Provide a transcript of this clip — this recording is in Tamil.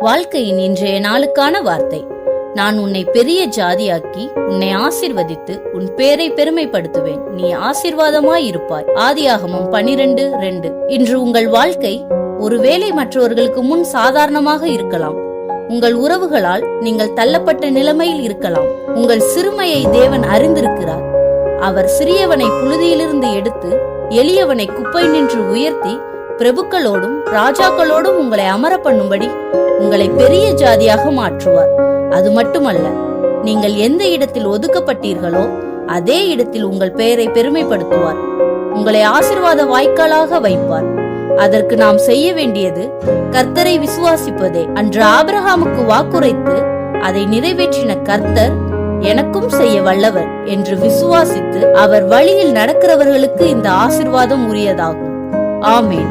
வாழ்க்கையின் இன்றைய நாளுக்கான வார்த்தை. நான் உன்னை பெரிய ஜாதியாக்கி உன்னை ஆசிர்வதித்து உன் பேரை பெருமைப்படுத்துவேன். நீ ஆசிர்வாதமாய் இருப்பாய். ஆதியாகமும் பனிரெண்டு ரெண்டு. இன்று உங்கள் வாழ்க்கை ஒருவேளை மற்றவர்களுக்கு முன் சாதாரணமாக இருக்கலாம். உங்கள் உறவுகளால் நீங்கள் தள்ளப்பட்ட நிலைமையில் இருக்கலாம். உங்கள் சிறுமையை தேவன் அறிந்திருக்கிறார். அவர் சிறியவனை புழுதியிலிருந்து எடுத்து எளியவனை குப்பை நின்று உயர்த்தி பிரபுக்களோடும் ராஜாக்களோடும் உங்களை அமர பண்ணும்படி உங்களை பெரிய ஜாதியாக மாற்றுவார். அது மட்டுமல்ல நீங்கள் எந்த இடத்தில் ஒதுக்கப்பட்டீர்களோ அதே இடத்தில் உங்கள் பெயரை பெருமைப்படுத்துவார். உங்களை ஆசிர்வாத வாய்க்காலாக வைப்பார். அதற்கு நாம் செய்ய வேண்டியது கர்த்தரை விசுவாசிப்பதே. அன்று ஆபிரகாமுக்கு வாக்குரைத்து அதை நிறைவேற்றின கர்த்தர் எனக்கும் செய்ய வல்லவர் என்று விசுவாசித்து அவர் வழியில் நடக்கிறவர்களுக்கு இந்த ஆசிர்வாதம் உரியதாகும். ஆமேன்.